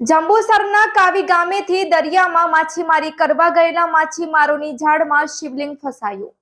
જંબુસરના કાવી ગામેથી દરિયામાં માછીમારી કરવા ગયેલા માછીમારોની ઝાડમાં શિવલિંગ ફસાયું.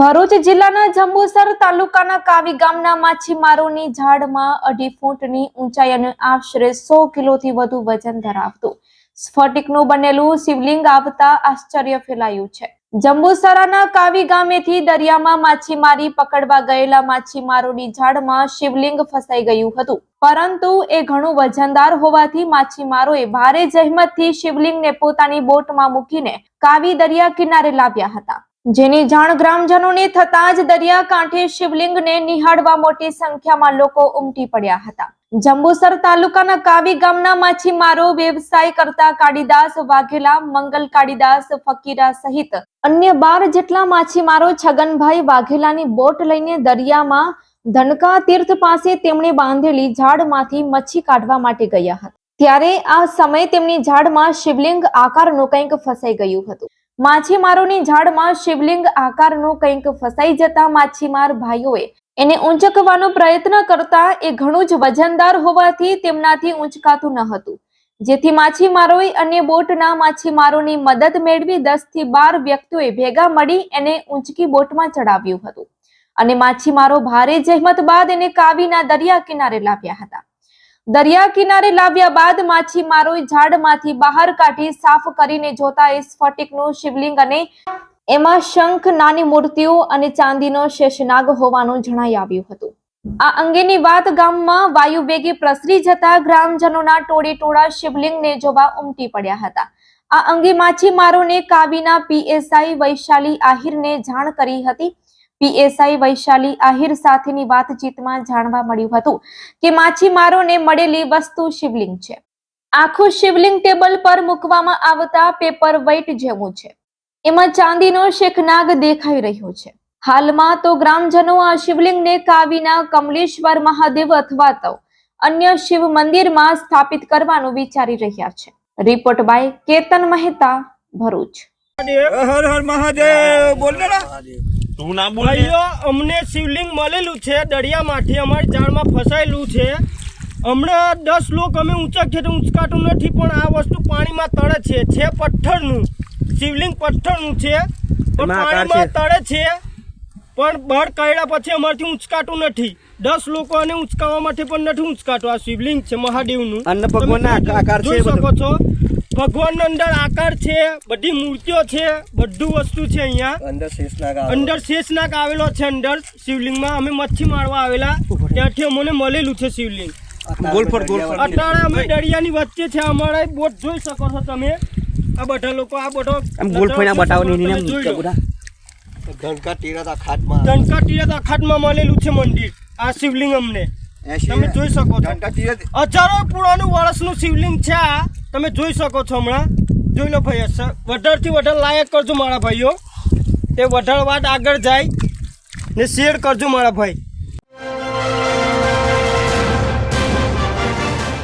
ભરૂચ જિલ્લાના જંબુસર તાલુકાના કાવી ગામના માછીમારોની ઝાડમાં અઢી ફૂટની ઊંચાઈ અને આશરે સો કિલોથી વધુ વજન ધરાવતું. સ્ફટિકનું બનેલું શિવલિંગ આવતા આશ્ચર્ય ફેલાયું છે. જંબુસરાના કાવી ગામેથી દરિયામાં માછીમારી પકડવા ગયેલા માછીમારોની ઝાડમાં શિવલિંગ ફસાઈ ગયું હતું. પરંતુ એ ઘણું વજનદાર હોવાથી માછીમારોએ ભારે જહેમતથી શિવલિંગને પોતાની બોટમાં મૂકીને કાવી દરિયા કિનારે લાવ્યા હતા. જેની જાણ ગ્રામજનોને થતાં જ દરિયા કાંઠે શિવલિંગને નિહાળવા મોટી સંખ્યામાં લોકો ઉમટી પડ્યા હતા. જંબુસર તાલુકાના કાવી ગામના માછીમારો વ્યવસાય કરતા કાળીદાસ વાઘેલા, મંગલ કાળીદાસ, ફકીરા સહિત અન્ય બાર જેટલા માછીમારો છગનભાઈ વાઘેલાની બોટ લઈને દરિયામાં ધનકા તીર્થ પાસે તેમણે બાંધેલી ઝાડમાંથી મચ્છી કાઢવા માટે ગયા હતા. ત્યારે આ સમયે તેમની ઝાડમાં શિવલિંગ આકારનું કંઈક ફસાઈ ગયું હતું. માછીમારોની ઝાડમાં શિવલિંગ આકારનું કંઈક ફસાઈ જતા માછીમાર ભાઈઓએ એને ઊંચકવાનો પ્રયત્ન કરતા એ ઘણું જ વજનદાર હોવાથી તેમનાથી ઊંચકાતું ન હતું. જેથી માછીમારોએ અને બોટના માછીમારોની મદદ મેળવી દસથી બાર વ્યક્તિઓએ ભેગા મળી એને ઊંચકી બોટમાં ચડાવ્યું હતું. અને માછીમારો ભારે જહેમત બાદ એને કાવીના દરિયા કિનારે લાવ્યા હતા. દરિયા કિનારે લાવ્યા બાદ માછીમારોએ ઝાડમાંથી બહાર કાઢી સાફ કરીને જોતા એ સ્ફટિકનું શિવલિંગ અને એમાં શંખ, નાની મૂર્તિઓ અને ચાંદીનો શેષનાગ હોવાનું જણાઈ આવ્યું હતું. આ અંગેની વાત ગામમાં વાયુ વેગે પ્રસરી જતા ગ્રામજનોના ટોળે ટોળા શિવલિંગને જોવા ઉમટી પડ્યા હતા. આ અંગે માછીમારોને કાવીના પીએસઆઈ વૈશાલી આહિરને જાણ કરી હતી. પીએસઆઈ વૈશાલી આહિર સાથેની વાતચીતમાં જાણવા મળ્યું હતું કે માછીમારોને મળેલી વસ્તુ શિવલિંગ છે. આખું શિવલિંગ ટેબલ પર મૂકવામાં આવતા પેપર વેઇટ જેવું છે. એમાં ચાંદીનો શેખનાગ દેખાઈ રહ્યો છે. હાલમાં તો ગ્રામજનો આ શિવલિંગને કાવીના કમલેશ્વર મહાદેવ અથવા તો અન્ય શિવ મંદિરમાં સ્થાપિત કરવાનું વિચારી રહ્યા છે. Report by Ketan Mehta Bharuch. હર હર મહાદેવ બોલ ના. તું ના બોલ ભાઈઓ અમને શિવલિંગ મળેલું છે દરિયામાંથી અમારી જાળમાં ફસાયેલું છે. હમણાં દસ લોક અમે ઊંચા ખેતર ઊંચકાતું નથી પણ આ વસ્તુ પાણીમાં તળે છે છે પથ્થરનું. શિવલિંગ પથ્થરનું છે. પણ પાણીમાં છે. તળે છે. પણ બળ કાઢ્યા પછી અમારથી ઊંચકાતું નથી. દસ લોકો આને ઊંચકાવવા માટે પણ નથી ઊંચકાતું. આ શિવલિંગ છે મહાદેવનું. અન્ન ભગવાનના તમે આકાર છે શકો છો. ભગવાન અંદર આકાર છે બધી મૂર્તિઓ છે બધું વસ્તુ છે અહીંયા. અંદર શેષનાગ અંદર શેષનાગ આવેલો છે અંદર શિવલિંગમાં. અમે મચ્છી મારવા આવેલા. ત્યાંથી અમને મળેલું છે શિવલિંગ. અત્યારે અમે દરિયાની વચ્ચે છે. અમારા બોટ જોઈ શકો છો તમે. આ બધા લોકો આ બધો. ધનકા તીરથ અખાતમાં ધનકા છે મંદિર આ શિવલિંગ અમને. તમે જોઈ શકો છો. હજારો પુરાણું વર્ષનું શિવલિંગ છે આ. તમે જોઈ શકો છો હમણાં. જોઈ લો ભાઈ વધારથી વધારે લાયક કરજો મારા ભાઈઓ. તે વધારે વાત આગળ જાય ને શેર કરજો મારા ભાઈ.